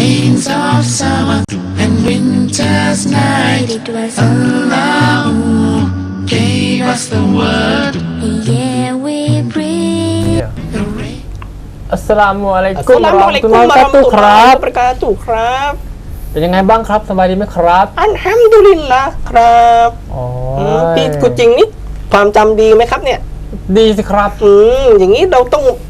rains of summer and winter's night. It was Allah who gave us the word. yeah we breathe. The rain. อัสสลามุอะลัยอัสกุสมลามุรออะลัยตุกุลมลอฮิวะวะบะเราะเราะมะกาตุตุลลอฮิวะบะเราะกาตุฮ์ครับเป็นยังไงบ้างครับสบายดีไหมครับอัลฮัมดุลิลละครับอ๋ออืมพี่กูจริงนี่ความจำดีไหมครับเนี่ย ดีสิครับ อืมอย่างนี้เราต้องทัก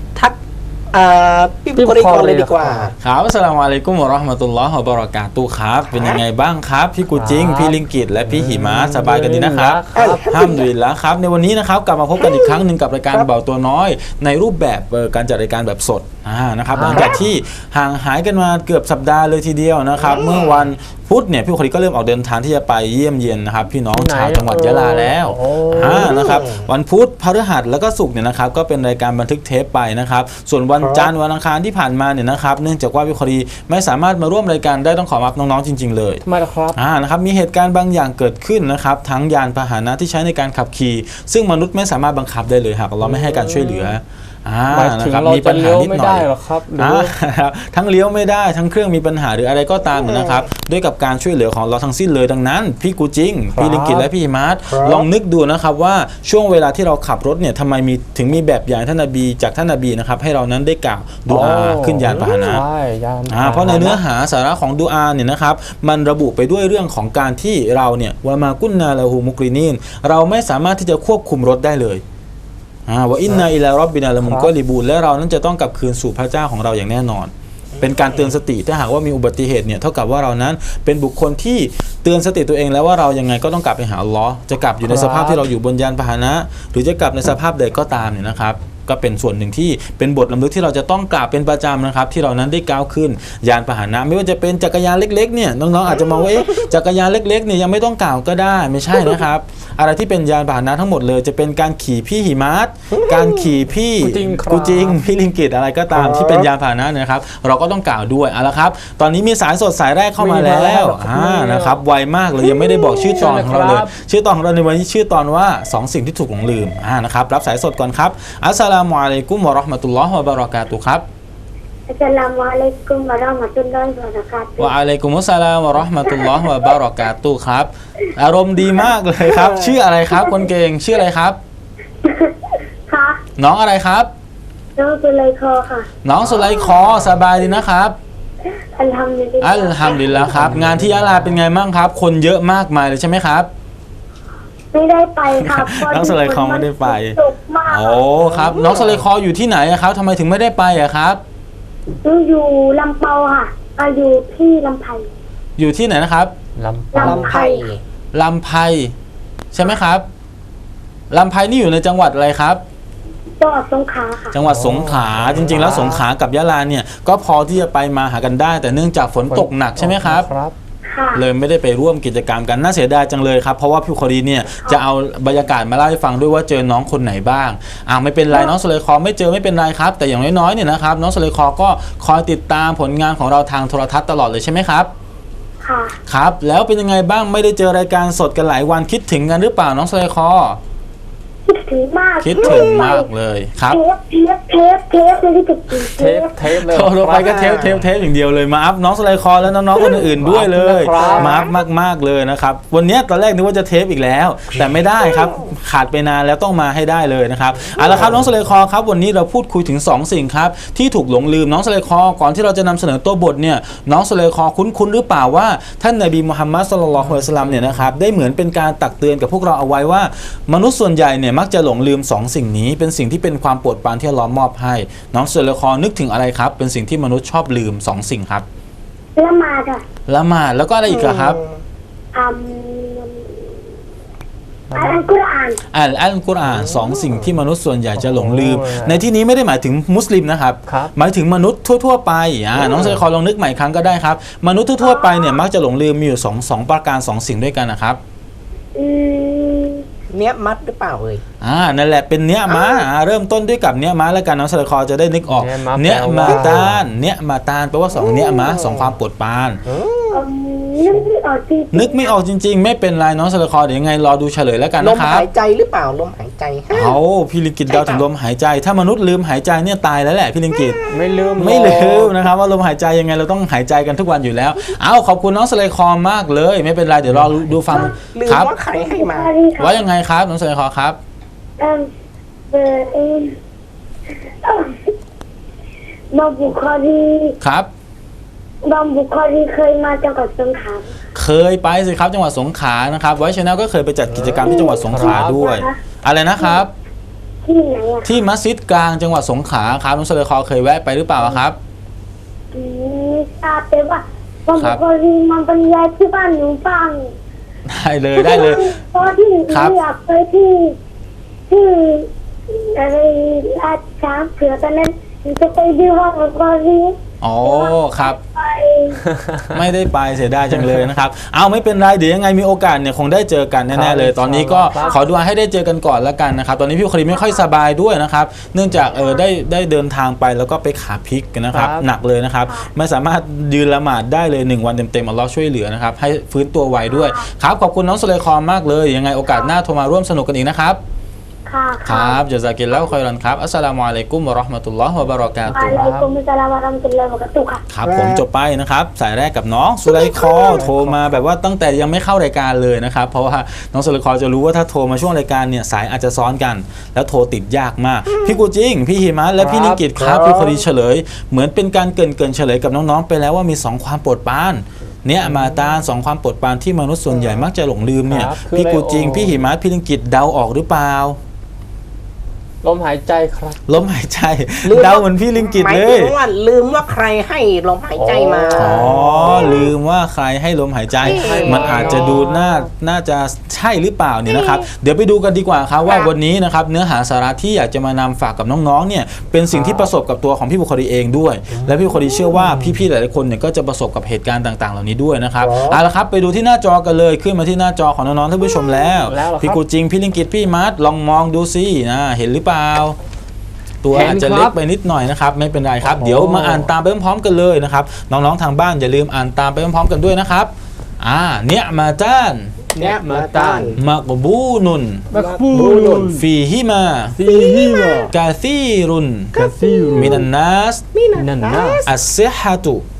อ่าพี่พี่บุคลิกบุคลิกก่อนเลยดีกว่า ครับอัสสลามุอะลัยกุมวะเราะห์มะตุลลอฮ์วะบะเราะกาตุฮ์ครับ เป็นยังไงบ้างครับ พี่กูจิงครับพี่ลิงกิตและพี่หิมะสบายกันดีนะครับครับ ห้ามดุลิลละครับ ในวันนี้นะครับ กลับมาพบกันอีกครั้งหนึ่งกับรายการครับเบาตัวน้อย ในรูปแบบเอ่อการจัดรายการแบบสด อ่านะครับครับหลังจากที่ห่างหายกันมาเกือบสัปดาห์เลยทีเดียวนะครับ เมื่อวันพุธเนี่ยพี่บุคลิกก็เริ่มออกเดินทางที่จะไปเยี่ยมเยียนนะครับพี่น้องชาวจังหวัดยะลาแล้วโอ้อ่านะครับวันพุธพฤหัสแล้วก็ศุกร์เนี่ยนะครับก็เป็นรายการบันทึกเทปไปนะครับ ส่วนวันจันทร์วันอังคารที่ผ่านมาเนี่ยนะครับ เนื่องจากว่าพี่คดีไม่สามารถมาร่วมรายการได้ต้องขอมาน้องๆจริง ๆ เลยทำไมล่ะครับอ่านะครับมีเหตุการณ์บางอย่างเกิดขึ้นนะครับทั้งยานพาหนะที่ใช้ในการขับขี่ ซึ่งมนุษย์ไม่สามารถบังคับได้เลยหากเราไม่ให้การช่วยเหลืออ่า หมายถึงนะครับเรามีปัญหานิดจะเลี้ยวไม่หน่ได้อยหรอครับหรืออ่าครับทั้งเลี้ยวไม่ได้ทั้งเครื่องมีปัญหาหรืออะไรก็ตามเนี่ยนะครับด้วยกับการช่วยเหลือของเราทั้งสิ้นเลยดังนั้น พี่กูจิงพี่ลิงกิตและพี่มาร์ทครับลองนึกดูนะครับว่าช่วงเวลาที่เราขับรถเนี่ยทำไมมีถึงมีแบบอย่างท่านนบีจากท่านนบีนะครับให้เรานั้นได้กล่าวดูอาโอ้ขึ้นยานพาหนะใช่ยานอ่าเพราะในเนื้อหาสาระของดูอาเนี่ยนะครับมันระบุไปด้วยเรื่องของการที่เราเนี่ยวามากุนนาละหูมุกรินีนเราไม่สามารถที่จะควบคุมรถได้เลยอ่า ว่าอินนาอิลารอบบินาละมุนก็ลิบูนและเรานั้นจะต้องกลับคืนสู่พระเจ้าของเราอย่างแน่นอน เป็นการเตือนสติถ้าหากว่ามีอุบัติเหตุเนี่ยเท่ากับว่าเรานั้นเป็นบุคคลที่เตือนสติตัวเองแล้วว่าเรายังไงก็ต้องกลับไปหาอัลลอฮ์จะกลับอยู่ในสภาพที่เราอยู่บนยานพาหนะ หรือจะกลับในสภาพใดก็ตามเนี่ยนะครับ ก็เป็นส่วนหนึ่งที่เป็นบทลำลึกที่เราจะต้องกราบเป็นประจำนะครับ ที่เรานั้นได้ก้าวขึ้น ยานพาหนะ ไม่ว่าจะเป็นจักรยานเล็กๆเนี่ยน้องๆอาจจะมองว่าเอ๊ะจักรยานเล็กๆเนี่ยยังไม่ต้องกล่าวก็ได้ไม่ใช่นะครับ อะไรที่เป็นยานพาหนะทั้งหมดเลยจะเป็นการขี่พี่หิมะการขี่พี่กูจิงครับ กูจิงพี่ลิงกิตอะไรก็ตามที่เป็นยานพาหนะเนยนะครับ เราก็ต้องกล่าวด้วยเอาละครับ ตอนนี้มีสายสดสายแรกเข้ามาแล้วอ่านะครับไวมากเลยยังไม่ได้บอกชื่อตอนของเราเลย ชื่อตอนของเราในวันนี้ชื่อตอนว่า 2 สิ่งที่ถูกหลงลืมอ่านะครับรับสายสดก่อนครับอัสสลามุอะลัยกุมวะเราะห์มะตุลลอฮ์วะบะเราะกาตุฮ์ครับ Assalamualaikum warahmatullahi wabarakatuh. วะอะลัยกุมุสสลามวะเราะห์มะตุลลอฮ์วะบะเราะกาตุฮ์ครับ อารมณ์ดีมากเลยครับ ชื่ออะไรครับ คนเก่งชื่ออะไรครับ ค่ะน้องอะไรครับ น้องสุเลยคอค่ะ น้องสุไลคอสบายดีนะครับ อัลฮัมดุลิลลาอัลฮัมดุลิลละครับ งานที่ยะลาเป็นไงบ้างครับ คนเยอะมากมายเลยใช่ไหมครับ ไม่ได้ไปค่ะพราะน้องสุไลคอไม่ได้ไปตกมากโอ้ครับ น้องสุไลคออยู่ที่ไหนอะครับทำไมถึงไม่ได้ไปอะครับ หนูอยู่ลำเปาค่ะอ่าอยู่ที่ลำไผ่ อยู่ที่ไหนนะครับลำปางลำไผ่ ลำไพใช่ไหมครับลำไพนี่อยู่ในจังหวัดอะไรครับ จังหวัดสงขลาค่ะ จังหวัดสงขลาจริง ๆ แล้วสงขลากับยะลาเนี่ยก็พอที่จะไปมาหากันได้ แต่เนื่องจากฝนตกหนักใช่ไหมครับ ครับค่ะ เลยไม่ได้ไปร่วมกิจกรรมกันน่าเสียดายจังเลยครับ เพราะว่าพี่คดีเนี่ยจะเอาบรรยากาศมาเล่าให้ฟังด้วยว่าเจอน้องคนไหนบ้างอ่าไม่เป็นไรน้องสเลคอไม่เจอไม่เป็นไรครับ แต่อย่างน้อยๆเนี่ยนะครับน้องสเลคอก็คอยติดตามผลงานของเราทางโทรทัศน์ตลอดเลยใช่ไหมครับค่ะครับแล้วเป็นยังไงบ้างไม่ได้เจอรายการสดกันหลายวันคิดถึงกันหรือเปล่าน้องสเลคอ คิดถึงมากคิดถึงมากเลยครับ เทปเทปเทปเทปเลยที่ติดเทเทปปเทปเลย โทรไปก็เทปเทปเทปอย่างเดียวเลยมาอัพน้องสไลคอแล้วน้องๆคนอื่นๆด้วยเลยครับมาอัพมากๆเลยนะครับ วันนี้ตอนแรกนึกว่าจะเทปอีกแล้ว แต่ไม่ได้ครับขาดไปนานแล้วต้องมาให้ได้เลยนะครับเอาละครับน้องสไลคอครับ วันนี้เราพูดคุยถึง 2 สิ่งครับ ที่ถูกหลงลืมน้องสไลคอก่อนที่เราจะนำเสนอตัวบทเนี่ยน้องสไลคอคุ้นๆหรือเปล่าว่าท่านนบีมุฮัมมัดสุลลัลลอฮุอะลัยฮิวะสัลลัมเนี่ยนะครับได้เหมือนเป็นการตักเตือนกับพวกเราเอาไว้ว่า มนุษย์ส่วนใหญ่เนี่ยมักจะหลงลืม2สิ่งนี้เป็นสิ่งที่เป็นความโปรดปรานที่อัลล้อฮ์มอบให้ น้องเซเลคอนึกถึงอะไรครับ เป็นสิ่งที่มนุษย์ชอบลืม2สิ่งครับละหมาดอะละหมาดแล้วก็อะไรอีกอะครับอืมอ่านอัลกุรอานอ่านอัลกุรอานสองสิ่งที่มนุษย์ส่วนใหญ่จะหลงลืม ในที่นี้ไม่ได้หมายถึงมุสลิมนะครับ ครับหมายถึงมนุษย์ทั่ว ๆ ไปอ่าน้องเซเลคอลองนึกใหม่อีกครั้งก็ได้ครับ มนุษย์ทั่วๆไปเนี่ยมักจะหลงลืมมีอยู่สองสองประการสองสิ่งด้วยกันนะครับ อืม เนี้ยมัดหรือเปล่าเอ่ยอ่านั่นแหละเป็นเนี้ยมาอ่าเริ่มต้นด้วยกับเนี้ยมาแล้วกันน้องสลคอจะได้นึกออกเนี้ยมะเนี้ยแปลมาว่าตานเนี้ยมาตานแปลว่าสองเนี้ยมาสองความปวดปรานอืม นึกไม่ออกจริงๆนึกไม่ออกจริง ๆ ไม่เป็นไรน้องสลคอเดี๋ยวยังไงรอดูเฉลยแล้วกันลมนะครับหายใจหรือเปล่าลมหายใจฮะเอาพี่ลิงกิตใช่เดาถึงเปลล่ามหายใจ ถ้ามนุษย์ลืมหายใจเนี่ยตายแล้วแหละพี่ลิงกิตไม่ลืมไม่ลืหรมอกนะครับว่าลมหายใจยังไงเราต้องหายใจกันทุกวันอยู่แล้ว เอาขอบคุณน้องสไลคอมมากเลย ไม่เป็นไรเดี๋ยวรอดูฟังลืมครับ ว่าใครให้มาสวัสดีครับว่ายังไงครับน้องสไลคอครับเอิ่มเบอร์เอ็มเอิ่มบางบุคคลีครับ บางบุคคลีเคยมาจังหวัดสงขลาเคยไปสิครับจังหวัดสงขลานะครับไว้ชแนลก็เคยไปจัดกิจกรรมที่จังหวัดสงขลาด้วย อะไรนะครับ ที่ไหนอะที่มัสยิดกลางจังหวัดสงขลาครับน้องสไลคอเคยแวะไปหรือเปล่าครับอืมไม่ทราบแต่ว่าบางครับุบคคลีมาบรรยายที่บ้านหนูฟังได้เลยได้เลยเพราะที่หนูครับอยากไปที่ที่อะไรราชช้างเผือกตอนนั้นหนูจะไปดูว่าบุคคลี อ๋อครับไปไม่ได้ไปเสียดายจังเลยนะครับ เอาไม่เป็นไรเดี๋ยวยังไงมีโอกาสเนี่ยคงได้เจอกันแน่ๆเลย ตอนนี้ก็ครับขอดูให้ได้เจอกันก่อนแล้วกันนะครับ ตอนนี้พี่คดีไม่ค่อยสบายด้วยนะครับ เนื่องจากเออได้ได้เดินทางไปแล้วก็ไปขาพลิกนะครับครับหนักเลยนะครับ ไม่สามารถยืนละหมาดได้เลย 1 วันเต็มๆอัลลอฮ์ช่วยเหลือนะครับ ให้ฟื้นตัวไวด้วย ครับขอบคุณน้องสุเลคอมมากเลยยังไงโอกาสหน้าโทรมาร่วมสนุกกันอีกนะครับ ค่ะครับจาซากิลแล้วคอยรันครับ อัสสลามุอะลัยกุมวะเราะห์มะตุลลอฮ์วะบะเราะกาตุฮ์อะลัยกุมุสสลามวะเราะห์มะตุลลอฮิวะบะเราะกาตุฮ์ค่ะ ครับผมจบไปนะครับ สายแรกกับน้องสุไลคอโทรมาแบบว่าตั้งแต่ยังไม่เข้ารายการเลยนะครับ เพราะว่าน้องสุไลคอจะรู้ว่าถ้าโทรมาช่วงรายการเนี่ยสายอาจจะซ้อนกัน แล้วโทรติดยากมาก พี่กูจิงพี่หิมะและพี่นิกิตครับพี่คดีเฉลย เหมือนเป็นการเกรินเกินๆเฉลยกับน้องๆไปแล้วว่ามีสองความโปรดปรานเนี่ยมาตาสองความโปรดปรานที่มนุษย์ส่วนใหญ่มักจะหลงลืมเนี่ยครับคือพี่กูจิงอะไรโอ้พี่หิมะพี่นิกิตเดาออกหรือเปล่า ลมหายใจครับ ลมหายใจลืม เดาเหมือนพี่ลิงกิตหมายเลถึย งว่าลืมว่าใครให้ลมหายใจมา อ๋อ ลืมว่าใครให้ลมหายใจ ให้มันอาจจะดูน่าน่าจะใช่หรือเปล่าเนี่ยนะครับ เดี๋ยวไปดูกันดีกว่าครับว่าค่ะ วันนี้นะครับเนื้อหาสาระที่อยากจะมานำฝากกับน้องๆเนี่ยเป็นสิ่งที่ประสบกับตัวของพี่บุคคลีเองด้วย และพี่บุคคลีเชื่อว่าพี่ๆหลายๆคนเนี่ยก็จะประสบกับเหตุการณ์ต่างๆ เหล่านี้ด้วยนะครับเอาละครับไปดูที่หน้าจอกันเลยขึ้นมาที่หน้าจอของน้องๆท่านผู้ชมแล้วแล้วเหรอครับ พี่กูจริงพี่ลิงกิตพี่มัดลองมองดูสินะเห็นหรือเปล่าตัวเห็นอาจจะครับเล็กไปนิดหน่อยนะครับ ไม่เป็นไรครับโอ้โหเดี๋ยวมาอ่านตามไปพร้อมๆกันเลยนะครับ น้องๆทางบ้านอย่าลืมอ่านตามไปพร้อมๆกันด้วยนะครับ อ่า เนี่ยมาจ้านเนี่ยมาต้านมักบูนุนมักบูนุนฟีฮิมาซีฮิมากาซีรุนกาซิรมินันนัสมินันันนนันัสสอัสซิฮะตุอัสเซฮะตุ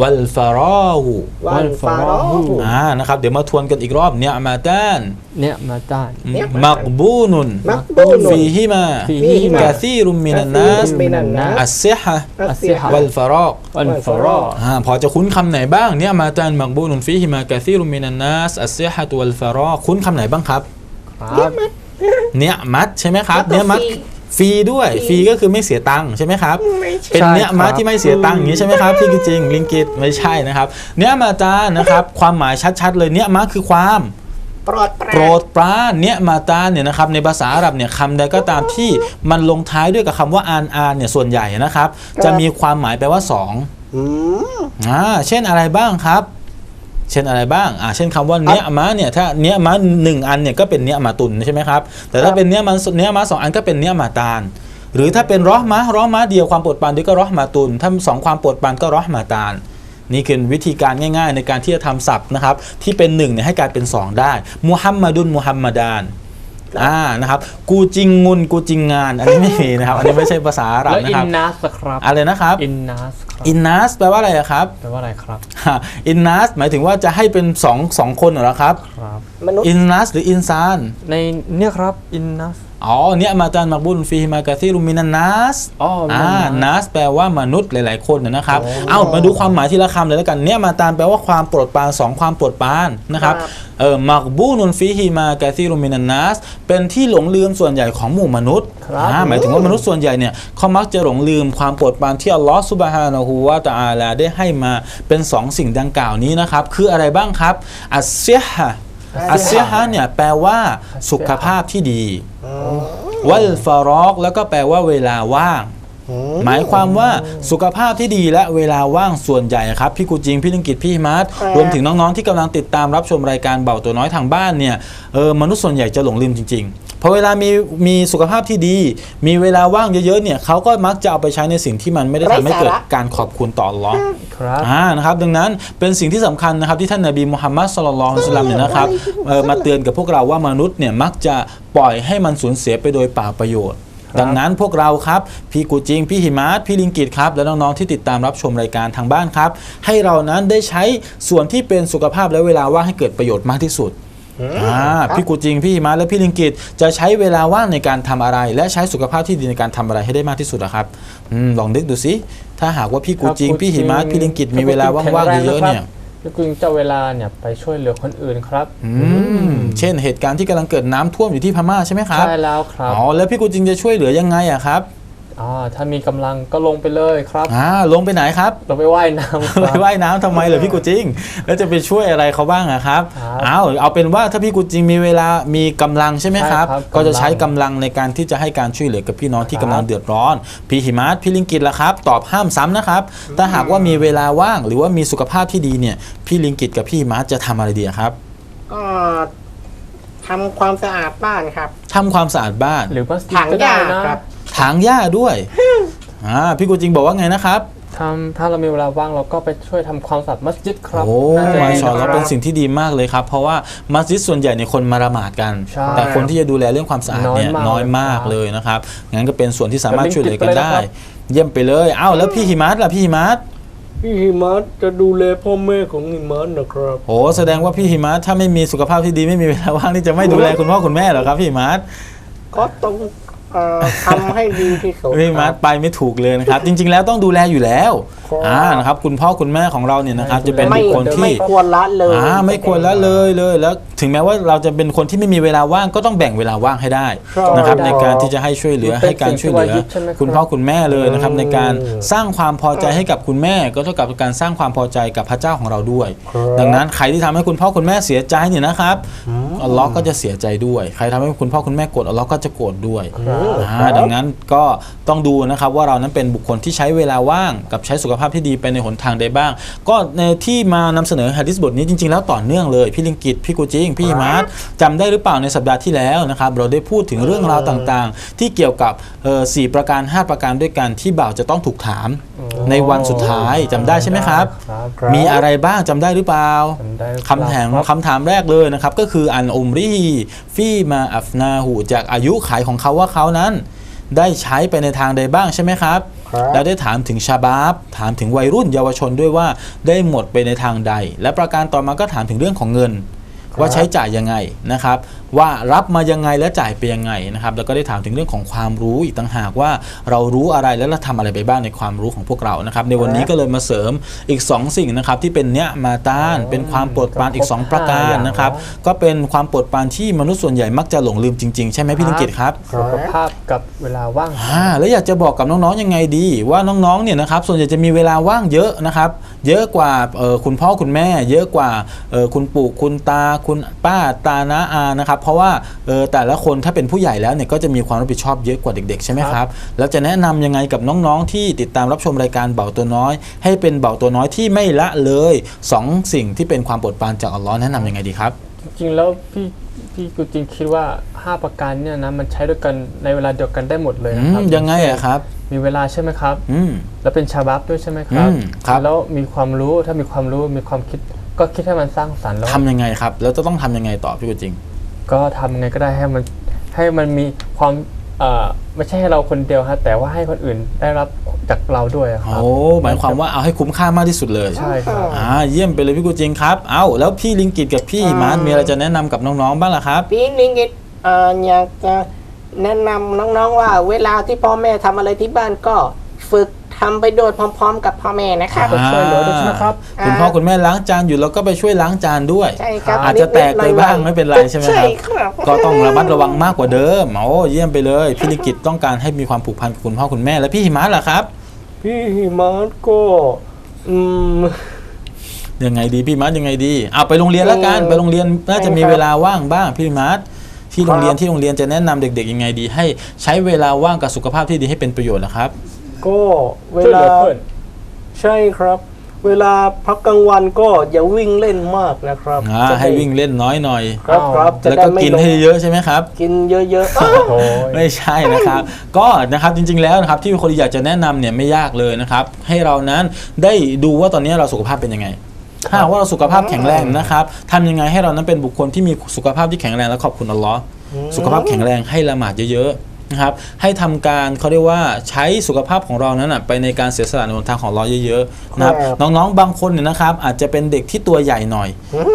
วัลฟาราหูวันฟาโรห์อ่านะครับเดี๋ยวมาทวนกันอีกรอบเนี่ยมาจ้านเนี่ยมาต้านเนี่ยมักบูนุนมักบูนุนฟีฮิมาฟีฮิมากาซีรุนมินันนัสมินันนัสอัสซิฮะอัสซิฮะวัลฟารอกวันฟารออ่าพอจะคุ้นคำไหนบ้างเนี่ยมาจานมักบูนุนฟีฮิมากะซีรุมินันนัสอัสซิฮะตุวัลฟารอคุ้นคำไหนบ้างครับ ครับ เนี่ยมัดใช่ไหมครับแล้วก็เนี่ยมัดฟรี ฟรีด้วยฟรีก็คือไม่เสียตังค์ใช่ไหมครับไม่ใช่เป็นใช่เนี่ยมัดครับที่ไม่เสียตังค์อย่างนี้ใช่ไหมครับพี่กิจริงลิงกิตไม่ใช่นะครับ เนี่ยมาจานนะครับ ความหมายชัดๆ เลยเนี่ยมัดคือความโปรดปราโปรดปรานเนี่ยมาตาเนี่ยนะครับในภาษาอาหรับเนี่ยคำใดก็ตามที่มันลงท้ายด้วยกับคำว่าอานอานเนี่ยส่วนใหญ่นะครับ จะมีความหมายแปลว่าสองอืมอ่าเช่นอะไรบ้างครับ เช่นอะไรบ้างอ่าเช่นคำว่าเนี้ยมะเนี่ยถ้าเนี้ยมะหนึ่งอันเนี่ยก็เป็นเนี้ยมาตุนใช่ไหมครับแต่ถ้าเป็นเนี้ยมันเนี้ยมะสองอันก็เป็นเนี้ยมาตาลหรือถ้าเป็นรอห์มะรอห์มะเดียวความโปรดปรานด้วยก็รอห์มาตุนถ้าสองความโปรดปรานก็รอห์มาตาลนี่คือวิธีการง่าย ๆ ในการที่จะทำศัพท์นะครับที่เป็นหนึ่งเนี่ยให้กลายเป็นสองได้มุฮัมมัดุนมุฮัมมัดาน อ่านะครับกูจริงงุนกูจริงงาน อันนี้ไม่มีนะครับ อันนี้ไม่ใช่ภาษาอาหรับแล้วนะอิครับนนัสครับอะไรนะครับอินนัสครับอินนัสแปลว่าอะไรอะครับแปลว่าอะไรครับอินนัสหมายถึงว่าจะให้เป็นสองสองคนเหรอครับครับ มนุษย์อินนัสหรืออินซาน ในเนี่ยครับอินนัส อ๋อเนี่ยมาจานมักบุลฟีฮิมากาซีรุมินันนัสอ๋ออ่านัสนัสแปลว่ามนุษย์หลาย ๆ คนนะนะครับโอ้เอ้ามาดูความหมายทีละคำเลยแล้วกันเนี่ยมาตามแปลว่าความโปรดปรานสองความโปรดปรานนะครับครับเออมักบูนุนฟีฮิมากาซีรุมินันนัสเป็นที่หลงลืมส่วนใหญ่ของหมู่มนุษย์ครับอ่าหมายถึงว่ามนุษย์ส่วนใหญ่เนี่ยเขามักจะหลงลืมความโปรดปรานที่อัลลอฮฺซุบฮานะฮูวะตะอาลาได้ให้มาเป็นสองสิ่งดังกล่าวนี้นะครับคืออะไรบ้างครับอัสเซียฮะ อัสเซียฮะเนี่ยแปลว่าสุขภาพที่ดี วัลฟารอกแล้วก็แปลว่าเวลาว่าง หมายความว่าสุขภาพที่ดีและเวลาว่างส่วนใหญ่ครับ พี่กูจิง พี่ลิงกิตพี่ฮิมัสครับรวมถึงน้อง ๆ ที่กำลังติดตามรับชมรายการเบาตัวน้อยทางบ้านเนี่ยเออมนุษย์ส่วนใหญ่จะหลงลืมจริง ๆ พอเวลามีมีสุขภาพที่ดี มีเวลาว่างเยอะๆเนี่ยเขาก็มักจะเอาไปใช้ในสิ่งที่มันไม่ได้ทำให้เกิดการขอบคุณต่ออัลเลอฮ์ครับอ่านะครับดังนั้นเป็นสิ่งที่สำคัญนะครับที่ท่านนบีมุฮัมมัดสุลลัลลอฮุอะลัยฮิวะสัลลัมเนี่ยนะครับเออมาเตือนกับพวกเราว่ามนุษย์เนี่ยมักจะปล่อยให้มันสูญเสียไปโดยเปล่าประโยชน์ดังนั้นพวกเราครับ พี่กูจิง พี่หิมาร์พี่ลิงกิตครับ และน้อง ๆ ที่ติดตามรับชมรายการทางบ้านครับ ให้เรานั้นได้ใช้ส่วนที่เป็นสุขภาพและเวลาว่างให้เกิดประโยชน์มากที่สุด อ่าพี่กูจิงพี่หิมาและพี่ลิงกิตจะใช้เวลาว่างในการทำอะไร และใช้สุขภาพที่ดีในการทำอะไรให้ได้มากที่สุดอะครับอืมลองนึกดูสิถ้าหากว่าพี่กูจิงพี่หิมาพี่ลิงกิตมีเวลาว่างๆเยอะๆเนี่ยพี่กุงจะเอาเวลาเนี่ยไปช่วยเหลือคนอื่นครับอืมเช่นเหตุการณ์ที่กำลังเกิดน้ำท่วมอยู่ที่พม่าใช่ไหมครับใช่แล้วครับอ๋อแล้วพี่กูจิงจะช่วยเหลือยังไงอะครับ อ่าถ้ามีกำลังก็ลงไปเลยครับอ่าลงไปไหนครับ ลงไปว่ายน้ำคไปรับว่ายน้ำทำไมเหรอพี่กูจิง แล้วจะไปช่วยอะไรเขาบ้างอะครับครับ เอาเอาเป็นว่าถ้าพี่กูจิงมีเวลามีกำลังใช่ไหมครับ ใช่ครับก็จะใช้กำกำลัลังงในการที่จะให้การช่วยเหลือกับพี่น้องที่ครับกำลังเดือดร้อน พี่หิมัสพี่ลิงกิตล่ะครับ ตอบห้ามซ้ำนะครับ ถ้าหากว่ามีเวลาว่างหรือว่ามีสุขภาพที่ดีเนี่ย พี่ลิงกิตกับพี่หิมัสจะทำอะไรดีอะครับก็ทำความสะอาดบ้านครับ ทำความสะอาดบ้าน หรือว่าถังก็หได้ญ้านะครับ ถางหญ้าด้วยอ่าพี่กูจิงบอกว่าไงนะครับทำถ้าเรามีเวลาว่างเราก็ไปช่วยทำความสะอาดมัสยิดครับโอ้น่าจะมาดีชาอัลลอฮ์นะคเป็รันบสิ่งที่ดีมากเลยครับ เพราะว่ามัสยิดส่วนใหญ่ในยคนมาละหมาดกันใช่แต่คนที่จะดูแลเรื่องความสะอาดเนี่ยน้น้ออยยมามากกเลยนะครับงั้นก็เป็นส่วนที่สามารถแล้วช่วยเหลือกันลิงก์ได้ติดไปเลยครับเยี่ยมไปเลยอ้าวแล้วพี่หิมัสล่ะพี่หิมัสพี่หิมัสจะดูแลพ่อแม่ของหิมัสนะครับโอ้แสดงว่าพี่หิมัสถ้าไม่มีสุขภาพที่ดีไม่มีเวลาว่างที่จะไม่ดูแลคุณพ่อคุณแม่เหรอครับพี่หิมัสก็ต้อง เอ่อทำให้ดีที่สุดพี่หิมัสไปไม่ถูกเลยนะครับ จริง ๆ แล้วต้องดูแลอยู่แล้วครับอ่านะครับคุณพ่อคุณแม่ของเราเนี่ยนะครับ จะเป็นไม่บุคคลที่ไม่ควรละเลยอ่าไม่ควรละเลยเลยแล้ว ถึงแม้ว่าเราจะเป็นคนที่ไม่มีเวลาว่างก็ต้องแบ่งเวลาว่างให้ได้ครับนะครับได้ในการที่จะให้ช่วยเหลือมันเป็นให้การช่วยเหลือสิ่งที่วาญิบใช่ไหมครับคุณพ่อคุณแม่เลยนะครับอืมในการสร้างความพอใจให้กับคุณแม่ ก็เท่ากับการสร้างความพอใจกับพระเจ้าของเราด้วยครับดังนั้นใครที่ทำให้คุณพ่อคุณแม่เสียใจเนี่ยนะครับอัลเลอฮ์ก็จะเสียใจด้วย ใครทำให้คุณพ่อคุณแม่โกรธอัลเลอฮ์ก็จะโกรธด้วยครับอ่าดังนั้นก็ต้องดูนะครับว่าเรานั้นเป็นบุคคลที่ใช้เวลาว่างกับใช้สุขภาพที่ดีไปในหนทางใดบ้าง ก็ในที่มานำเสนอฮะดิษบทนี้จริง ๆ แล้วต่อเนื่องเลยพี่ลิงกิตพี่กูจิงพี่ฮิมาร์ทจำได้หรือเปล่าในสัปดาห์ที่แล้วนะครับเราได้พูดถึงเรื่องราวต่างๆ ที่เกี่ยวกับเอ่อสี่ประการ 5 ประการด้วยกันที่บ่าวจะต้องถูกถาม ในวันสุดท้ายจำได้ใช่ไหมครับครับ มีอะไรบ้างจำได้หรือเปล่าจำได้คำถามครับคำถามแรกเลยนะครับ ก็คืออันอุมรีฟีมาอัฟนาหูจากอายุขายของเขาว่าเขานั้น ได้ใช้ไปในทางใดบ้างใช่ไหมครับครับแล้วได้ถามถึงชาบาบถามถึงวัยรุ่นเยาวชนด้วยว่าได้หมดไปในทางใด และประการต่อมาก็ถามถึงเรื่องของเงิน ว่าใช้จ่ายยังไงนะครับว่ารับมายังไงและจ่ายไปยังไงนะครับแล้วก็ได้ถามถึงเรื่องของความรู้อีกต่างหากว่าเรารู้อะไรและเราทำอะไรไปบ้างในความรู้ของพวกเรานะครับในวันนี้ก็เลยมาเสริมอีก 2 สิ่งนะครับที่เป็นเนี้ยมาต้านเป็นความโปรดปรานอีก 2 ประการนะครับก็เป็นความโปรดปรานที่มนุษย์ส่วนใหญ่มักจะหลงลืมจริงๆ ใช่ไหมพี่ลิงกิตครับสุขภาพกับเวลาว่างอ่าแล้วอยากจะบอกกับน้องๆยังไงดี ว่าน้องๆเนี่ยนะครับส่วนใหญ่จะมีเวลาว่างเยอะนะครับเยอะกว่าเอ่อคุณพ่อคุณแม่ เยอะกว่าเอ่อคุณปู่คุณตาคุณป้าตาน้าอานะครับเพราะว่าเอ่อแต่ละคนถ้าเป็นผู้ใหญ่แล้วเนี่ยก็จะมีความรับผิดชอบเยอะกว่าเด็กๆใช่ไหมครับแล้วจะแนะนำยังไงกับน้องๆ ที่ติดตามรับชมรายการเบาตัวน้อย ให้เป็นเบาตัวน้อยที่ไม่ละเลยสองสิ่งที่เป็นความโปรดปรานจากอัลลอฮ์แนะนำยังไงดีครับ จริงๆแล้วพี่พี่กูจริงคิดว่า 5 ประการเนี่ยนะมันใช้ด้วยกันในเวลาเดียวกันได้หมดเลยอืนะครับมยังไงอะครับมีเวลาใช่ไหมครับอืมแล้วเป็นชาบับด้วยใช่ไหมครับอืมครับแล้วมีความรู้ ถ้ามีความรู้ มีความคิด ก็คิดให้มันสร้างสรรค์แล้วทำยังไงครับ แล้วจะต้องทำยังไงต่อพี่กุจริง ก็ทำไงก็ได้ให้มันให้มันมีความเอ่อไม่ใช่ให้เราคนเดียวฮะแต่ว่าให้คนอื่นได้รับจากเราด้วยอะครับโอ้หมายความว่าเอาให้คุ้มค่ามากที่สุดเลยใช่ครับ อ่าเยี่ยมไปเลยพี่กูจริงครับ เอ้าแล้วพี่ลิงกิตกับพี่มาร์ทมีอะไรจะแนะนำกับน้องๆบ้างล่ะครับ พี่ลิงกิตเอ่ออยากจะแนะนำน้องๆว่า เวลาที่พ่อแม่ทำอะไรที่บ้านก็ฝึก ทำไปโดยพร้อม ๆ กับพ่อแม่นะครับไปช่วยเหลือด้วยใช่ไหมครับคุณพ่อคุณแม่ล้างจานอยู่แล้วก็ไปช่วยล้างจานด้วย ใช่ครับอาจจะแตกไปบ้างไม่เป็นไรใช่ไหมคใช่รับครับก็ต้องระมัดระวังมากกว่าเดิมโอ้เยี่ยมไปเลยพี่ลิงกิตต้องการให้มีความผูกพันกับคุณพ่อคุณแม่และพี่หิมาร์ทล่ะครับพี่หิมัสก็อืม ยังไงดีพี่มาร์ทยังไงดีเอาไปโรงเรียนแล้วกันเออไปโรงเรียนน่าจะมีใช่ครับ เวลาว่างบ้างพี่มาร์ทที่โรงเรียนครับที่โรงเรียนจะแนะนำเด็ก ๆ ยังไงดี ให้ใช้เวลาว่างกับสุขภาพที่ดีให้เป็นประโยชน์นะครับ ก็เวช่วยเหลาลือเพื่อนใช่ครับ เวลาพักกลางวันก็อย่าวิ่งเล่นมากนะครับอ่าจะได้ให้วิ่งเล่นน้อยหน่อย ครับครับจะแล้วได้ก็ไม่กินลงให้เยอะใช่ไหมครับ กินเยอะๆโอ้โหไม่ใช่นะครับ ก็นะครับจริงๆแล้วนะครับที่คนอยากจะแนะนำเนี่ยไม่ยากเลยนะครับ ให้เรานั้นได้ดูว่าตอนนี้เราสุขภาพเป็นยังไงถ้าหากว่าเราสุขภาพแข็งแรงนะครับทำยังไงให้เรานั้นเป็นบุคคลที่มีสุขภาพที่แข็งแรงและขอบคุณอัลลอฮ์สุขภาพแข็งแรงให้ละหมาดเยอะๆ นะครับให้ทำการเขาเรียกว่าใช้สุขภาพของเรานั้นนะไปในการเสียสละในหนทางของอัลลอฮ์เยอะๆนะครับครับน้องๆบางคนเนี่ยนะครับอาจจะเป็นเด็กที่ตัวใหญ่หน่อย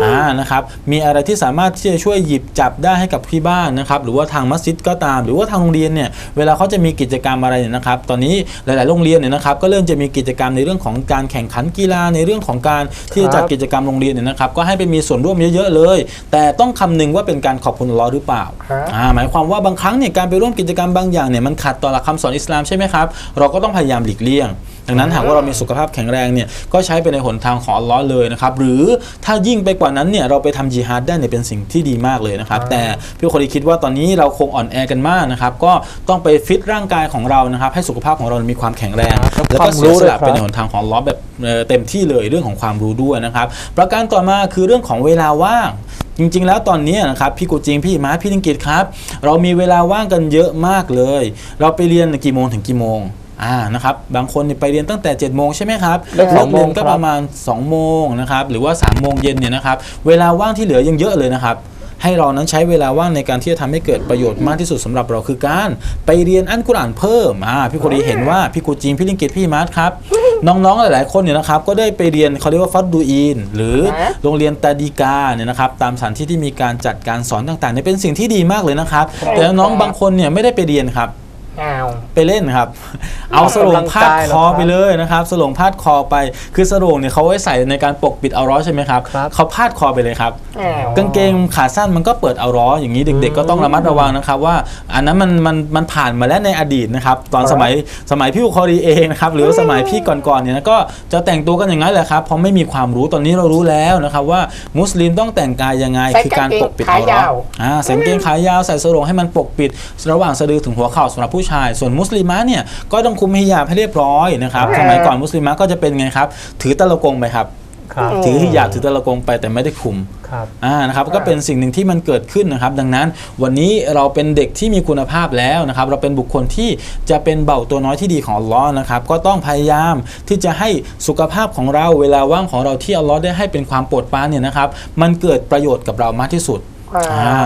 อ่านะครับมีอะไรที่สามารถที่จะช่วยหยิบจับได้ให้กับที่บ้านนะครับหรือว่าทางมัสยิดก็ตาม หรือว่าทางโรงเรียนเนี่ยเวลาเขาจะมีกิจกรรมอะไรเนี่ยนะครับ ตอนนี้หลายๆโรงเรียนเนี่ยนะครับก็เริ่มจะมีกิจกรรมในเรื่องของการแข่งขันกีฬาในเรื่องของการที่จะจัดกิจกรรมโรงเรียนเนี่ยนะครับก็ให้ไปมีส่วนร่วมเยอะๆเลย แต่ต้องคำนึงว่าเป็นการขอบคุณอัลเลอฮ์หรือเปล่าครับอ่าหมายความว่าบางครั้งเนี่ยการไปร่วมกิจกรรมบางอย่างเนี่ยมันขัดต่อหลักคำสอนอิสลามใช่ไหมครับ เราก็ต้องพยายามหลีกเลี่ยง ดังนั้นหากว่าเรามีสุขภาพแข็งแรงเนี่ยก็ใช้ไปในหนทางของอัลเลอฮ์เลยนะครับ หรือถ้ายิ่งไปกว่านั้นเนี่ยเราไปทำจิฮาดได้เนี่ยเป็นสิ่งที่ดีมากเลยนะครับ แต่พี่คนดีคิดว่าตอนนี้เราคงอ่อนแอกันมากนะครับ ก็ต้องไปฟิตร่างกายของเรานะครับ ให้สุขภาพของเรามีความแข็งแรงครับแล้วควาก็มเสีรู้ยสด้วยละครับไปในหนทางของอัลเลอฮ์แบบเอ่อเต็มที่เลยเรื่องของความรู้ด้วยนะครับ ประการต่อมาคือเรื่องของเวลาว่าง จริง ๆ แล้วตอนนี้นะครับพี่กูจิงพี่มาร์ทพี่ลิงกิตครับ เรามีเวลาว่างกันเยอะมากเลย เราไปเรียนกี่โมงถึงกี่โมงอ่านะครับบางคนเนี่ยไปเรียนตั้งแต่7จ็ดโมงใช่ไหมครับเลิกเลิสอกงโมเรียงนก็ครับประมาณ2องโมงนะครับหรือว่า3ามโมงเย็นเนี่ยนะครับเวลาว่างที่เหลือยังเยอะเลยนะครับให้เรานั้นใช้เวลาว่างในการที่จะทำให้เกิดประโยชน์มากที่สุดสำหรับเราคือการ ไปเรียนอันกุรอานเพิ่มอ่าพี่โคดีเห็นว่าพี่กูจิงพี่ลิงกิตพี่มาร์ทครับ น้องๆ หลายๆ คนเนี่ยนะครับ ก็ได้ไปเรียนเขาเรียกว่าฟัดดูอีน หรือฮะโรงเรียนตาดีกาเนี่ยนะครับ ตามสถานที่ที่มีการจัดการสอนต่างๆเนี่ยเป็นสิ่งที่ดีมากเลยนะครับ แต่น้องๆบางคนเนี่ยไม่ได้ไปเรียนครับ อ้าว ไปเล่นครับ เอาสโลงพาดคอไปเลยนะครับสโลงพาดคอไป คือสโลงเนี่ยเขาไว้ใส่ในการปกปิดเอาร้อใช่ไหมครับครับ เขาพาดคอไปเลยครับ อ้าว กางเกงขาสั้นมันก็เปิดเอาร้ออย่างนี้เด็ก ๆ ก็ต้องระมัดระวังนะครับว่า อันนั้นมันมันมันผ่านมาแล้วในอดีตนะครับตอนสมัยสมัยพี่อุคอรีเองนะครับหรือว่าสมัยพี่ก่อนๆเนี่ยนะก็จะแต่งตัวกันอย่างนั้นแหละครับเพราะไม่มีความรู้ตอนนี้เรารู้แล้วนะครับว่ามุสลิมต้องแต่งกายยังไงใส่คือการปกปิดกางเกงเอาร้ขายาว อ่าใส่กางเกงขายาวใส่สโรงให้มันปกปิด ระหว่างสะดือถึงหัวเข่าสำหรับผู้ชาย ส่วนมุสลิมะเนี่ยก็ต้องคุมฮิญาบให้เรียบร้อยนะครับสมัยก่อนมุสลิมะก็จะเป็นไงครับ ถือตะละกงไปครับครับถือฮิญาบถือตะละกงไปแต่ไม่ได้คุมครับอ่านะครับก็เป็นสิ่งหนึ่งที่มันเกิดขึ้นนะครับ ดังนั้นวันนี้เราเป็นเด็กที่มีคุณภาพแล้วนะครับ เราเป็นบุคคลที่จะเป็นเบาตัวน้อยที่ดีของอัลลอฮ์นะครับ ก็ต้องพยายามที่จะให้สุขภาพของเราเวลาว่างของเราที่อัลลอฮ์ได้ให้เป็นความโปรดปรานเนี่ยนะครับ มันเกิดประโยชน์กับเรามากที่สุดครับอ่า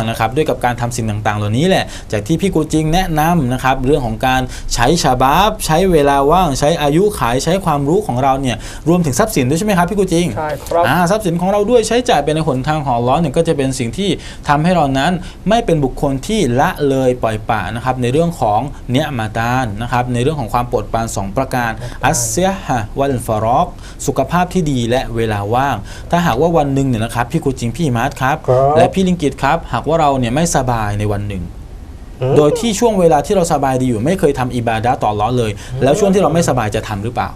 นะครับด้วยกับการทำสิ่งต่างๆ เหล่านี้แหละ จากที่พี่กูจิงแนะนำนะครับเรื่องของการใช้ชาบาบใช้เวลาว่างใช้อายุขายใช้ความรู้ของเราเนี่ยรวมถึงทรัพย์สินด้วยใช่ไหมครับพี่กูจิงใช่ครับอ่าทรัพย์สินของเราด้วยใช้จ่ายไปในหนทางของอัลเลอฮ์เนี่ยก็จะเป็นสิ่งที่ทำให้เรานั้นไม่เป็นบุคคลที่ละเลยปล่อยปละนะครับในเรื่องของเนียมาตานนะครับในเรื่องของความโปรดปรานสองประการอัสเซียฮะวัลฟารอกสุขภาพที่ดีและเวลาว่าง ถ้าหากว่าวันหนึ่งเนี่ยนะครับพี่กูจิงพี่มาร์ทครับครับและพี่ลิงกิตครับ หากว่าเราเนี่ยไม่สบายในวันหนึ่ง โดยที่ช่วงเวลาที่เราสบายดีอยู่ ไม่เคยทำอิบาดะห์ต่ออัลเลอฮ์เลย แล้วช่วงที่เราไม่สบายจะทำหรือเปล่า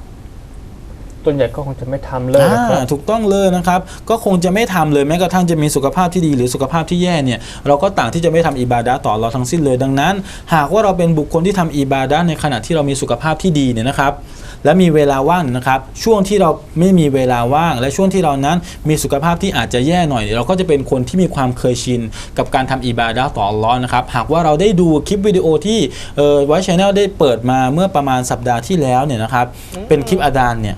ส่วนใหญ่ก็คงจะไม่ทำเลยนะครับอ่าถูกต้องเลยนะครับ ก็คงจะไม่ทำเลยแม้กระทั่งจะมีสุขภาพที่ดีหรือสุขภาพที่แย่เนี่ยเราก็ต่างที่จะไม่ทำอิบาดะห์ต่อเราทั้งสิ้นเลยดังนั้น หากว่าเราเป็นบุคคลที่ทำอิบาดะห์ในขณะที่เรามีสุขภาพที่ดีเนี่ยนะครับ และมีเวลาว่างนะครับ ช่วงที่เราไม่มีเวลาว่าง และช่วงที่เรานั้นมีสุขภาพที่อาจจะแย่หน่อย เราก็จะเป็นคนที่มีความเคยชิน กับการทำอิบาดะต่ออัลลอฮ์นะครับ หากว่าเราได้ดูคลิปวิดีโอที่ไว้ชแนลได้เปิดมาเมื่อประมาณสัปดาห์ที่แล้วเนี่ยนะครับเป็นคลิปอาดานเนี่ย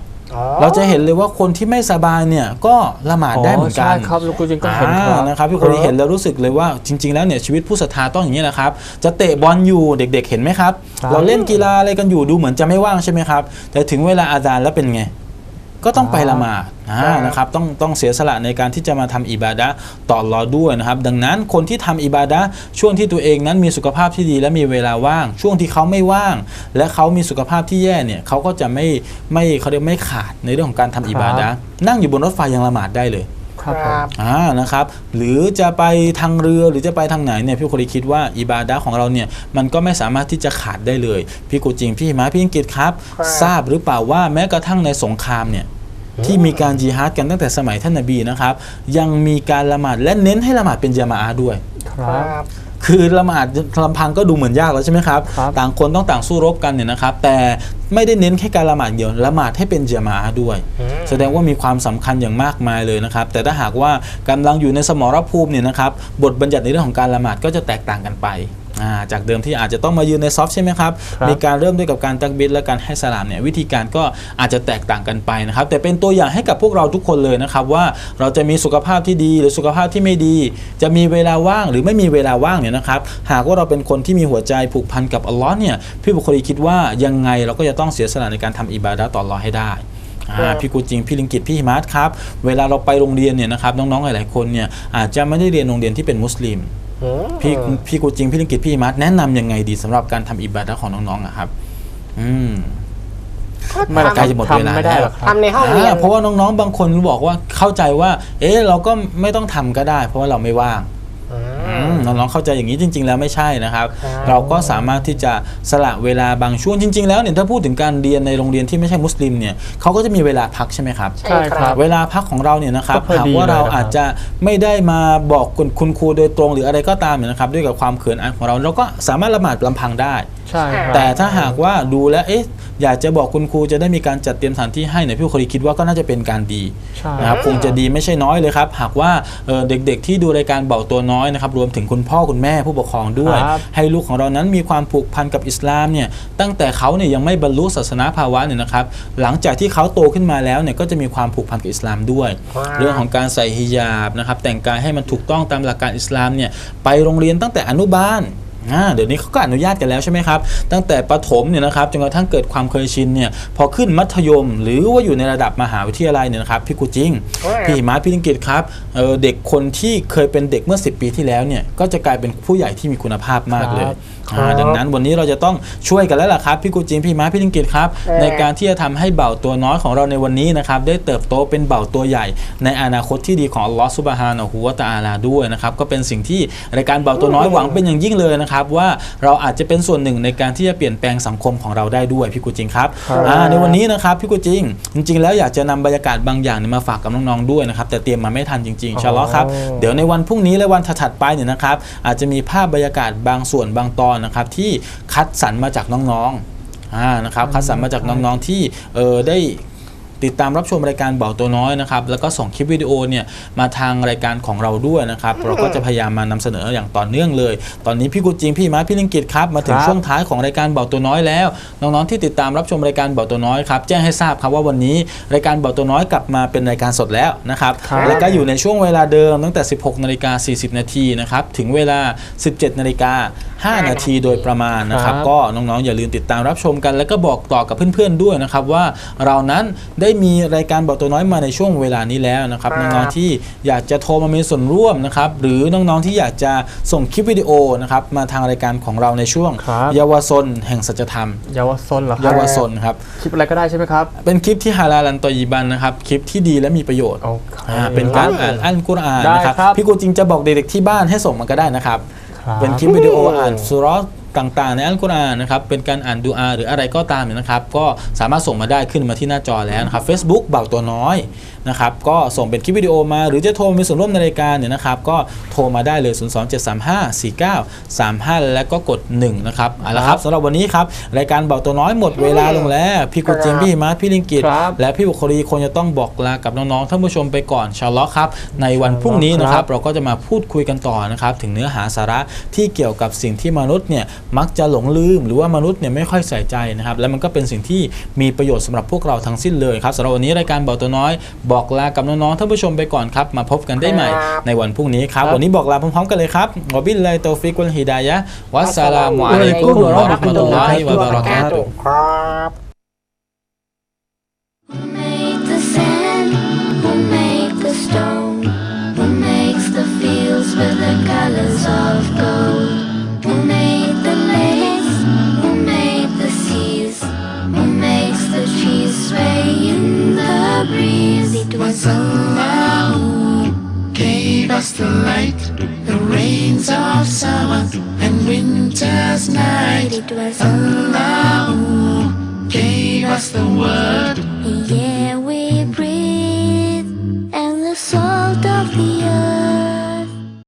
เราจะเห็นเลยว่าคนที่ไม่สบายเนี่ยก็ละหมาดได้เหมือนกัใช่นครับลูกกูจิงก็เห็นครับอ่านะครับพี่คนนี้เห็นแล้วรู้สึกเลยว่าจริง ๆ แล้วเนี่ยชีวิตผู้ศรัทธาต้องอย่างนี้แหละครับ จะเตะบอลอยู่เด็ก ๆ เห็นไหมครับครับเราเล่นกีฬาอะไรกันอยู่ดูเหมือนจะไม่ว่างใช่ไหมครับ แต่ถึงเวลาอาจารย์แล้วเป็นไง ก็ต้องไปละหมาดอ่าครับนะครับต้องต้องเสียสละในการที่จะมาทำอิบาดะห์ต่ออัลลอด้วยนะครับ ดังนั้นคนที่ทำอิบาดะห์ช่วงที่ตัวเองนั้นมีสุขภาพที่ดีและมีเวลาว่าง ช่วงที่เขาไม่ว่าง และเขามีสุขภาพที่แย่เนี่ยเขาก็จะไม่ไม่เขาเรียกไม่ขาดในเรื่องของการทำอิบาดะห์นั่งอยู่บนรถไฟยังละหมาดได้เลยครับผมอ่านะครับ หรือจะไปทางเรือหรือจะไปทางไหนเนี่ยพี่โคดีคิดว่าอิบาดะห์ของเราเนี่ยมันก็ไม่สามารถที่จะขาดได้เลย พี่กูจริงพี่มาพี่อังกฤษครับครับ ทราบหรือเปล่าว่าแม้กระทั่งในสงครามเนี่ย ที่มีการจิฮาดกันตั้งแต่สมัยท่านนบีนะครับ ยังมีการละหมาดและเน้นให้ละหมาดเป็นยามาอาห์ด้วยคครัรับบคือละหมาดลำพังก็ดูเหมือนยากแล้วใช่ไหมครับครับ ต่างคนต้องต่างสู้รบกันเนี่ยนะครับ แต่ไม่ได้เน้นแค่การละหมาดเดียว ละหมาดให้เป็นเจมาอะห์ด้วย แสดงว่ามีความสำคัญอย่างมากมายเลยนะครับ แต่ถ้าหากว่ากำลังอยู่ในสมรภูมิเนี่ยนะครับ บทบัญญัติในเรื่องของการละหมาดก็จะแตกต่างกันไปอ่า จากเดิมที่อาจจะต้องมายืนในซอฟต์ใช่ไหมครับครับ มีการเริ่มด้วยกับการตักบิดและการให้สลามเนี่ยวิธีการก็อาจจะแตกต่างกันไปนะครับ แต่เป็นตัวอย่างให้กับพวกเราทุกคนเลยนะครับว่าเราจะมีสุขภาพที่ดีหรือสุขภาพที่ไม่ดี จะมีเวลาว่างหรือไม่มีเวลาว่างเนี่ยนะครับ หากว่าเราเป็นคนที่มีหัวใจผูกพันกับอัลลอฮ์เนี่ยพี่บุคคลีคิดว่ายังไงเราก็จะต้องเสียสละในการทำอิบาดะห์ต่ออัลลอฮ์ให้ได้อ่าพี่กูจริง พี่ลิงกิตพี่หิมัสครับ เวลาเราไปโรงเรียนเนี่ยนะครับน้องๆหลายๆคนเนี่ยอาจจะไม่ได้เรียนโรงเรียนที่เป็นมุสลิม พี่พี่กูจริงพี่ลิงกิตพี่หิมัสแนะนำยังไงดีสำหรับการทำอิบาดะห์ของน้องๆอะครับ อืมไม่หรอกคใกล้รับจะหมดเวลาทำไม่ได้แล้วหรอกครับทำในห้องเรียนอ่าเพราะว่าน้องๆ บางคนบอกว่าเข้าใจว่า เอ๊ะเราก็ไม่ต้องทำก็ได้ เพราะว่าเราไม่ว่างอือืมม น้องๆเข้าใจอย่างนี้จริง ๆ แล้วไม่ใช่นะครับครับ เราก็สามารถที่จะสละเวลาบางช่วงจริง ๆ แล้วเนี่ยถ้าพูดถึงการเรียนในโรงเรียนที่ไม่ใช่มุสลิมเนี่ยเขาก็จะมีเวลาพักใช่ไหมครับ ใช่ครับ เวลาพักของเราเนี่ยนะครับก็พอหากดีว่าเราเลยนะครับอาจจะไม่ได้มาบอกคุณคุณครูโดยตรงหรืออะไรก็ตามเนี่ยนะครับ ด้วยกับความเขินอายของเราเราก็สามารถละหมาดลำพังได้ใช่ครับแต่ถ้าหากว่าดูแลวเอ๊ะอยากจะบอกคุณครูจะได้มีการจัดเตรียมสถานที่ให้เนี่ยพี่คนคิดว่าก็น่าจะเป็นการดีใช่นะครับคงจะดีไม่ใช่น้อยเลยครับ หากว่าเอ่อเด็กๆที่ดูรายการเบาตัวน้อยนะครับรวมถึงคุณพ่อคุณแม่ผู้ปกครองด้วย ครับ ให้ลูกของเรานั้นมีความผูกพันกับอิสลามเนี่ยตั้งแต่เขาเนี่ยยังไม่บรรลุศาสนาภาวะเนี่ยนะครับ หลังจากที่เขาโตขึ้นมาแล้วเนี่ยก็จะมีความผูกพันกับอิสลามด้วยครับเรื่องของการใส่ฮิญาบนะครับแต่งกายให้มันถูกต้องตามหลักการอิสลามเนี่ยไปโรงเรียนตั้งแต่อนุบาล อ่าเดี๋ยวนี้เขาก็อนุญาตกันแล้วใช่ไหมครับ ตั้งแต่ประถมเนี่ยนะครับจนกระทั่งเกิดความเคยชินเนี่ยพอขึ้นมัธยม หรือว่าอยู่ในระดับมหาวิทยาลัยเนี่ยนะครับพี่กูจริงพี่หิมาพี่ลิงกิตครับเอ่อเด็กคนที่เคยเป็นเด็กเมื่อ 10 ปีที่แล้วเนี่ยก็จะกลายเป็นผู้ใหญ่ที่มีคุณภาพมากเลยครับอ่าดังนั้นวันนี้เราจะต้องช่วยกันแล้วล่ะครับพี่กูจิงพี่หิมาพี่ลิงกิตครับเออในการที่จะทำให้เบาตัวน้อยของเราในวันนี้นะครับได้เติบโตเป็นเบาตัวใหญ่ ในอนาคตที่ดีของอัลลอฮฺซุบฮานะฮูวะตะอาลาด้วยนะครับก็เป็นสิ่งที่รายการเบาตัวน้อยหวังเป็นอย่างยิ่งเลยนะครับว่าเราอาจจะเป็นส่วนหนึ่งในการที่จะเปลี่ยนแปลงสังคมของเราได้ด้วยพี่กูจิงครับครับอ่าในวันนี้นะครับพี่กูจิง จริง ๆ แล้วอยากจะนำบรรยากาศบางอย่างเนี่ยมาฝากกับน้องๆด้วยนะครับแต่เตรียมมาไม่ทันจริงๆอินชาอัลลอฮ์ครับ อ๋อ เดี๋ยวในวันพรุ่งนี้และวันถัดๆไปเนี่ยนะครับอาจจะมีภาพบรรยากาศบางส่วนบางตอนนะครับที่คัดสรรมาจากน้องๆ อ่านะครับคัดสรรมาจากน้องๆที่เออได้ ติดตามรับชมรายการเบาตัวน้อยนะครับแล้วก็ส่งคลิปวิดีโอเนี่ยมาทางรายการของเราด้วยนะครับเราก็จะพยายามมานำเสนออย่างต่อเนื่องเลย ตอนนี้พี่กุจิงพี่มาพี่ลิงกิตครับมาถึงครับช่วงท้ายของรายการเบาตัวน้อยแล้ว น้องๆที่ติดตามรับชมรายการเบาตัวน้อยครับแจ้งให้ทราบครับว่าวันนี้รายการเบาตัวน้อยกลับมาเป็นรายการสดแล้วนะครับครับและก็อยู่ในช่วงเวลาเดิมตั้งแต่ 16นาฬิกา40 นาทีนะครับถึงเวลา 17นาฬิกา5นาทีโดยประมาณนะครับครับก็น้องๆอย่าลืมติดตามรับชมกัน แล้วก็บอกต่อกับเพื่อนๆด้วยนะครับว่าเรานั้นได้มีรายการเบาตัวน้อยมาในช่วงเวลานี้แล้วนะครับครับ น้องๆที่อยากจะโทรมามีส่วนร่วมนะครับหรือน้องๆที่อยากจะส่งคลิปวิดีโอนะครับมาทางรายการของเราในช่วง ครับ เยาวชนแห่งสัจธรรม เยาวชนเหรอคเยารับวชนครับ คลิปอะไรก็ได้ใช่ไหมครับ เป็นคลิปที่ฮาลาลันตอยีบันนะครับ คลิปที่ดีและมีประโยชน์โอเคอ่าเป็นการอ่านอัลกุรอานได้นะครับ ครับ พี่กูจริงจะบอกเด็กๆที่บ้านให้ส่งมาก็ได้นะครับ ครับ เป็นคลิปวิดีโออ่านสุเราะห์ ต่างๆ ในอัลกุรอานนะครับเป็นการอ่านดูอาหรืออะไรก็ตามเนี่ยนะครับ ก็สามารถส่งมาได้ขึ้นมาที่หน้าจอแล้วนะครับ Facebook เบาตัวน้อย นะครับก็ส่งเป็นคลิปวิดีโอมา หรือจะโทรมามีส่วนร่วมในรายการเนี่ยนะครับก็โทรมาได้เลย 0 2 7 3 5 4 9 3 5 แล้วก็กด 1 นะครับเอาละครับสำหรับวันนี้ครับ รายการเบาตัวน้อยหมดเวลาลงแล้ว พี่กุจิงพี่หิมาพี่ลิงกิตครับและพี่บุคลีคงจะต้องบอกลากับน้องๆท่านผู้ชมไปก่อนอินชาอัลลอฮ์ครับ ในวันพรุ่งนี้นะครับเราก็จะมาพูดคุยกันต่อนะครับถึงเนื้อหาสาระที่เกี่ยวกับสิ่งที่มนุษย์เนี่ยมักจะหลงลืม หรือว่ามนุษย์เนี่ยไม่ค่อยใส่ใจนะครับและมันก็เป็นสิ่งที่มีประโยชน์สำหรับพวกเราทั้งสิ้นเลยครับสำหรับวันนี้รายการบอกตัวน้อยบอกลากับน้องๆท่านผู้ชมไปก่อนครับ มาพบกันได้ใหม่ครับในวันพรุ่งนี้ครับครับ วันนี้บอกลาพร้อมๆกันเลยครับวะบิลลาฮิตอฟิกวัลฮิดายะฮ์วัสสลามุอะลัยกุมวะเราะห์มะตุลลอฮิวะบะเราะกาตุฮ์ครับ Who made the sand? Who made the stone? Who makes the fields with the colors shines alone gave us the light, the rains of summer and winter's night. It was Allah gave us the word. The air we breathe and the salt of the earth.